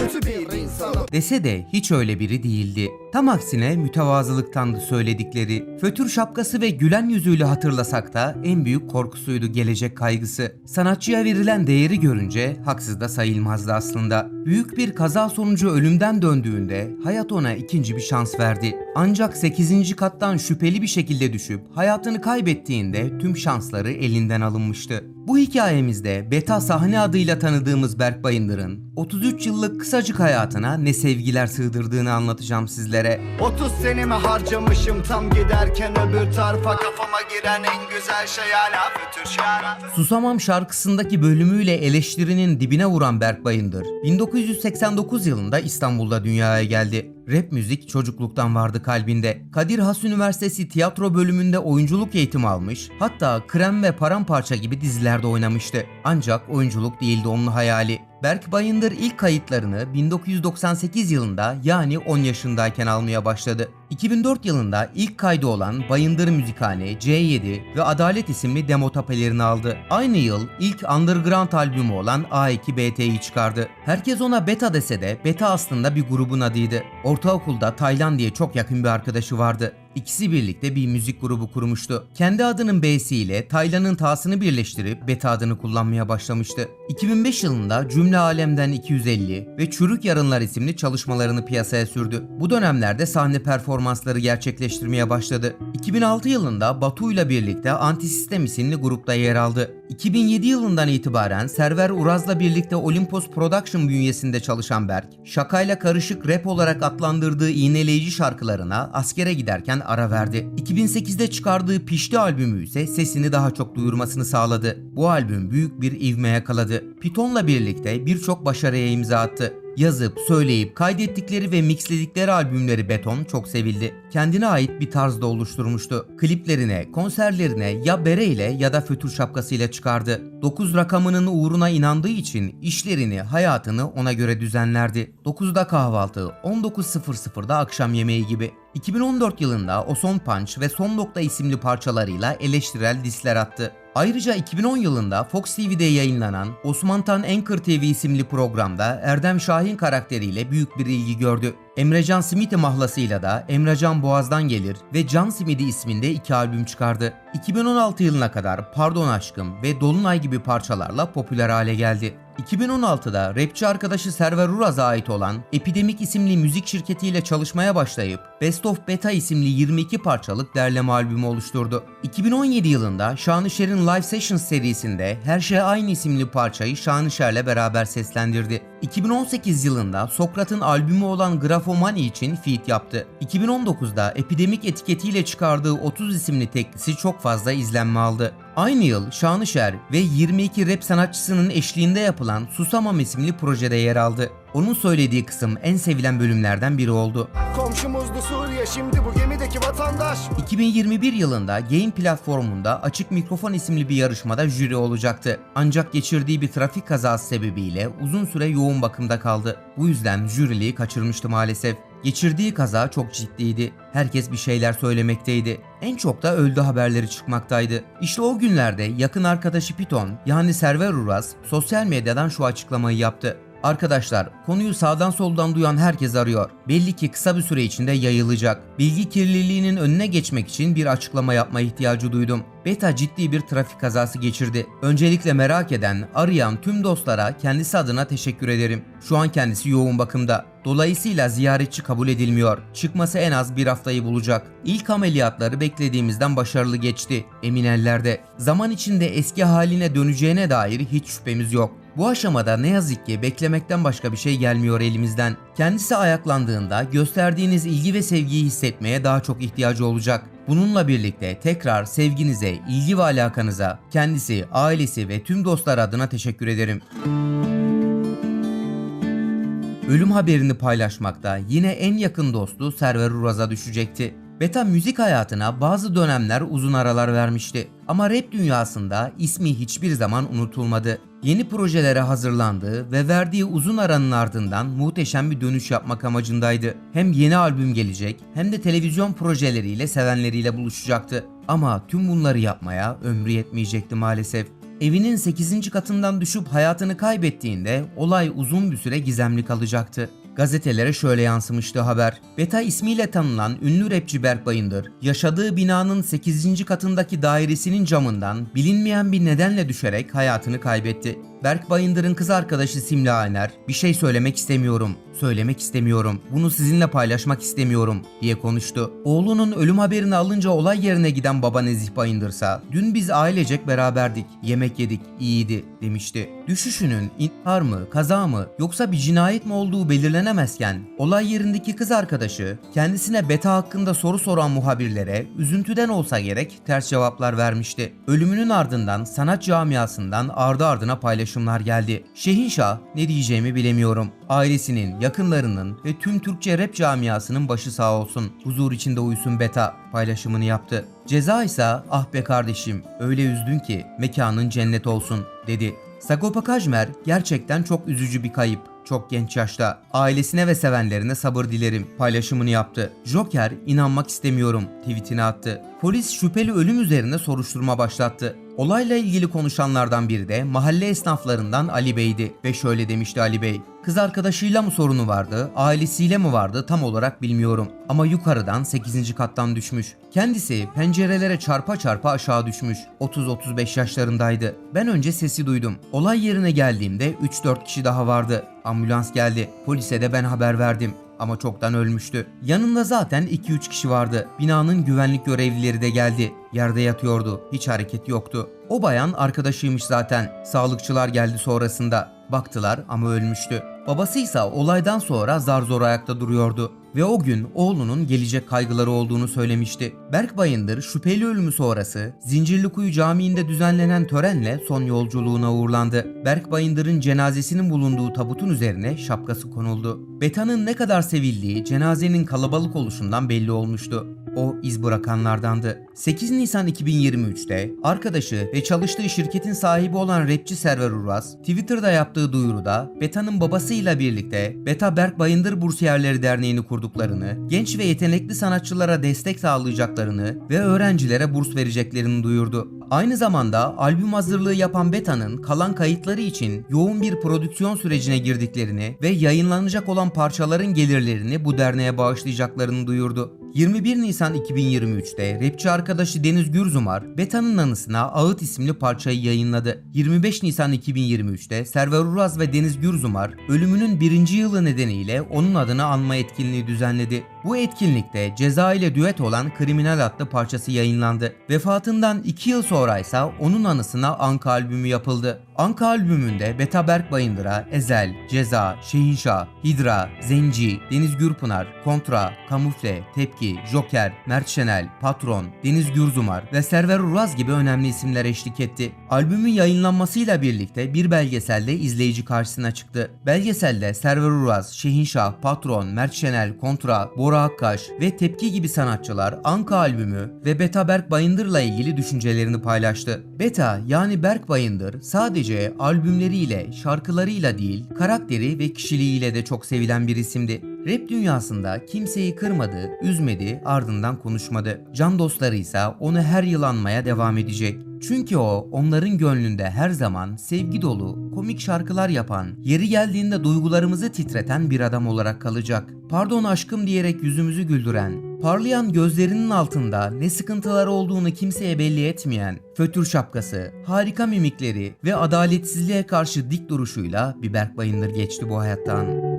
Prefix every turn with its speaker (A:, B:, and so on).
A: kötü bir insanım
B: Dese de hiç öyle biri değildi. Tam aksine mütevazılıktandı söyledikleri. Fötür şapkası ve gülen yüzüyle hatırlasak da en büyük korkusuydu gelecek kaygısı. Sanatçıya verilen değeri görünce haksız da sayılmazdı aslında. Büyük bir kaza sonucu ölümden döndüğünde hayat ona ikinci bir şans verdi. Ancak 8. kattan şüpheli bir şekilde düşüp hayatını kaybettiğinde tüm şansları elinden alınmıştı. Bu hikayemizde Beta sahne adıyla tanıdığımız Berk Bayındır'ın 33 yıllık kısacık hayatına ne sevgiler sığdırdığını anlatacağım sizlere.
A: 30 senemi harcamışım tam giderken öbür tarafa Kafama giren en güzel şey hala şarkı
B: Susamam şarkısındaki bölümüyle eleştirinin dibine vuran Berk Bayındır, 1989 yılında İstanbul'da dünyaya geldi. Rap müzik çocukluktan vardı kalbinde. Kadir Has Üniversitesi tiyatro bölümünde oyunculuk eğitimi almış, hatta Krem ve Paramparça gibi dizilerde oynamıştı. Ancak oyunculuk değildi onun hayali. Berk Bayındır ilk kayıtlarını 1998 yılında yani 10 yaşındayken almaya başladı. 2004 yılında ilk kaydı olan Bayındır Müzikhane, C7 ve Adalet isimli demo tapelerini aldı. Aynı yıl ilk underground albümü olan A2BT'yi çıkardı. Herkes ona Beta dese de Beta aslında bir grubun adıydı. Ortaokulda Taylan diye çok yakın bir arkadaşı vardı. İkisi birlikte bir müzik grubu kurmuştu. Kendi adının B'siyle Taylan'ın T'sını birleştirip Beta adını kullanmaya başlamıştı. 2005 yılında Cümle Alemden 250 ve Çürük Yarınlar isimli çalışmalarını piyasaya sürdü. Bu dönemlerde sahne performansları gerçekleştirmeye başladı. 2006 yılında Batu ile birlikte Antisistem isimli grupta yer aldı. 2007 yılından itibaren Server Uraz'la birlikte Olympus Production bünyesinde çalışan Berk, şakayla karışık rap olarak adlandırdığı iğneleyici şarkılarına askere giderken ara verdi. 2008'de çıkardığı Pişti albümü ise sesini daha çok duyurmasını sağladı. Bu albüm büyük bir ivme yakaladı. Python'la birlikte birçok başarıya imza attı. Yazıp, söyleyip, kaydettikleri ve mixledikleri albümleri Beton çok sevildi. Kendine ait bir tarzda oluşturmuştu. Kliplerine, konserlerine ya bereyle ya da fötür şapkasıyla çıkardı. 9 rakamının uğruna inandığı için işlerini, hayatını ona göre düzenlerdi. 9'da kahvaltı, 19.00'da akşam yemeği gibi. 2014 yılında O Son Punch ve Son Nokta isimli parçalarıyla eleştirel disler attı. Ayrıca 2010 yılında Fox TV'de yayınlanan Osman Tan Anchor TV isimli programda Erdem Şahin karakteriyle büyük bir ilgi gördü. Emrecan Smith'i mahlasıyla da Emrecan Boğaz'dan gelir ve Can Simidi isminde iki albüm çıkardı. 2016 yılına kadar Pardon Aşkım ve Dolunay gibi parçalarla popüler hale geldi. 2016'da rapçi arkadaşı Server Uraz'a ait olan Epidemik isimli müzik şirketiyle çalışmaya başlayıp Best of Beta isimli 22 parçalık derleme albümü oluşturdu. 2017 yılında Şanışer'in Live Sessions serisinde Her Şey Aynı isimli parçayı Şanışer'le beraber seslendirdi. 2018 yılında Sokrat'ın albümü olan Grafomani için feat yaptı. 2019'da Epidemik etiketiyle çıkardığı 30 isimli teklisi çok fazla izlenme aldı. Aynı yıl Şanışer ve 22 rap sanatçısının eşliğinde yapılan Susamam isimli projede yer aldı. Onun söylediği kısım en sevilen bölümlerden biri oldu.
A: Komşumuzdu Suriye şimdi bu gemideki vatandaş
B: 2021 yılında Game platformunda Açık Mikrofon isimli bir yarışmada jüri olacaktı. Ancak geçirdiği bir trafik kazası sebebiyle uzun süre yoğun bakımda kaldı. Bu yüzden jüriliği kaçırmıştı maalesef. Geçirdiği kaza çok ciddiydi. Herkes bir şeyler söylemekteydi. En çok da öldü haberleri çıkmaktaydı. İşte o günlerde yakın arkadaşı Piton yani Server Uras sosyal medyadan şu açıklamayı yaptı. Arkadaşlar konuyu sağdan soldan duyan herkes arıyor. Belli ki kısa bir süre içinde yayılacak. Bilgi kirliliğinin önüne geçmek için bir açıklama yapma ihtiyacı duydum. Beta ciddi bir trafik kazası geçirdi. Öncelikle merak eden, arayan tüm dostlara kendisi adına teşekkür ederim. Şu an kendisi yoğun bakımda. Dolayısıyla ziyaretçi kabul edilmiyor. Çıkması en az bir haftayı bulacak. İlk ameliyatları beklediğimizden başarılı geçti. Emin ellerde. Zaman içinde eski haline döneceğine dair hiç şüphemiz yok. Bu aşamada ne yazık ki beklemekten başka bir şey gelmiyor elimizden. Kendisi ayaklandığında gösterdiğiniz ilgi ve sevgiyi hissetmeye daha çok ihtiyacı olacak. Bununla birlikte tekrar sevginize, ilgi ve alakanıza, kendisi, ailesi ve tüm dostlar adına teşekkür ederim. Ölüm haberini paylaşmakta yine en yakın dostu Server Uraz'a düşecekti. Beta müzik hayatına bazı dönemler uzun aralar vermişti. Ama rap dünyasında ismi hiçbir zaman unutulmadı. Yeni projelere hazırlandığı ve verdiği uzun aranın ardından muhteşem bir dönüş yapmak amacındaydı. Hem yeni albüm gelecek hem de televizyon projeleriyle sevenleriyle buluşacaktı. Ama tüm bunları yapmaya ömrü yetmeyecekti maalesef. evinin 8. katından düşüp hayatını kaybettiğinde olay uzun bir süre gizemli kalacaktı. Gazetelere şöyle yansımıştı haber. Beta ismiyle tanınan ünlü rapçi Berk Bayındır, yaşadığı binanın 8. katındaki dairesinin camından bilinmeyen bir nedenle düşerek hayatını kaybetti. Berk Bayındır'ın kız arkadaşı Simla Aner, bir şey söylemek istemiyorum, söylemek istemiyorum, bunu sizinle paylaşmak istemiyorum diye konuştu. Oğlunun ölüm haberini alınca olay yerine giden baba Nezih Bayındırsa, dün biz ailecek beraberdik, yemek yedik, iyiydi demişti. Düşüşünün intihar mı, kaza mı yoksa bir cinayet mi olduğu belirlenemezken, olay yerindeki kız arkadaşı kendisine beta hakkında soru soran muhabirlere üzüntüden olsa gerek ters cevaplar vermişti. Ölümünün ardından sanat camiasından ardı ardına paylaşımlar geldi. Şehinşah ne diyeceğimi bilemiyorum. Ailesinin, yakınlarının ve tüm Türkçe rap camiasının başı sağ olsun. Huzur içinde uyusun beta paylaşımını yaptı. Ceza ise ah be kardeşim öyle üzdün ki mekanın cennet olsun dedi. Sagopa Kajmer gerçekten çok üzücü bir kayıp. Çok genç yaşta. Ailesine ve sevenlerine sabır dilerim paylaşımını yaptı. Joker inanmak istemiyorum tweetini attı. Polis şüpheli ölüm üzerine soruşturma başlattı. Olayla ilgili konuşanlardan biri de mahalle esnaflarından Ali Bey'di ve şöyle demişti Ali Bey. Kız arkadaşıyla mı sorunu vardı, ailesiyle mi vardı tam olarak bilmiyorum. Ama yukarıdan 8. kattan düşmüş. Kendisi pencerelere çarpa çarpa aşağı düşmüş. 30-35 yaşlarındaydı. Ben önce sesi duydum. Olay yerine geldiğimde 3-4 kişi daha vardı. Ambulans geldi. Polise de ben haber verdim ama çoktan ölmüştü. Yanında zaten 2-3 kişi vardı. Binanın güvenlik görevlileri de geldi. Yerde yatıyordu. Hiç hareket yoktu. O bayan arkadaşıymış zaten. Sağlıkçılar geldi sonrasında. Baktılar ama ölmüştü. Babasıysa olaydan sonra zar zor ayakta duruyordu ve o gün oğlunun gelecek kaygıları olduğunu söylemişti. Berk Bayındır şüpheli ölümü sonrası Zincirlikuyu Camii'nde düzenlenen törenle son yolculuğuna uğurlandı. Berk Bayındır'ın cenazesinin bulunduğu tabutun üzerine şapkası konuldu. Beta'nın ne kadar sevildiği cenazenin kalabalık oluşundan belli olmuştu. O iz bırakanlardandı. 8 Nisan 2023'te arkadaşı ve çalıştığı şirketin sahibi olan rapçi Server Uras Twitter'da yaptığı duyuruda Beta'nın babasıyla birlikte Beta Berk Bayındır Bursiyerleri Derneği'ni kurduklarını, genç ve yetenekli sanatçılara destek sağlayacaklarını ve öğrencilere burs vereceklerini duyurdu. Aynı zamanda albüm hazırlığı yapan Beta'nın kalan kayıtları için yoğun bir prodüksiyon sürecine girdiklerini ve yayınlanacak olan parçaların gelirlerini bu derneğe bağışlayacaklarını duyurdu. 21 Nisan 2023'te rapçi arkadaşı Deniz Gürzumar, Beta'nın anısına Ağıt isimli parçayı yayınladı. 25 Nisan 2023'te Server Uraz ve Deniz Gürzumar, ölümünün birinci yılı nedeniyle onun adını anma etkinliği düzenledi. Bu etkinlikte Ceza ile düet olan Kriminal adlı parçası yayınlandı. Vefatından 2 yıl sonra ise onun anısına Anka albümü yapıldı. Anka albümünde Beta Berk Bayındır'a Ezel, Ceza, Şehinşah, Hidra, Zenci, Deniz Gürpınar, Kontra, Kamufle, Tepki, Joker, Mert Şenel, Patron, Deniz Gürzumar ve Server Uraz gibi önemli isimler eşlik etti. Albümün yayınlanmasıyla birlikte bir belgeselde izleyici karşısına çıktı. Belgeselde Server Uraz, Şehinşah, Patron, Mert Şenel, Kontra, Bora Akkaş ve Tepki gibi sanatçılar Anka albümü ve Beta Berk Bayındır'la ilgili düşüncelerini paylaştı. Beta yani Berk Bayındır sadece albümleriyle, şarkılarıyla değil, karakteri ve kişiliğiyle de çok sevilen bir isimdi. Rap dünyasında kimseyi kırmadı, üzmedi, ardından konuşmadı. Can dostları ise onu her yıl anmaya devam edecek. Çünkü o onların gönlünde her zaman sevgi dolu, komik şarkılar yapan, yeri geldiğinde duygularımızı titreten bir adam olarak kalacak. Pardon aşkım diyerek yüzümüzü güldüren, parlayan gözlerinin altında ne sıkıntılar olduğunu kimseye belli etmeyen, fötür şapkası, harika mimikleri ve adaletsizliğe karşı dik duruşuyla bir Berk Bayındır geçti bu hayattan.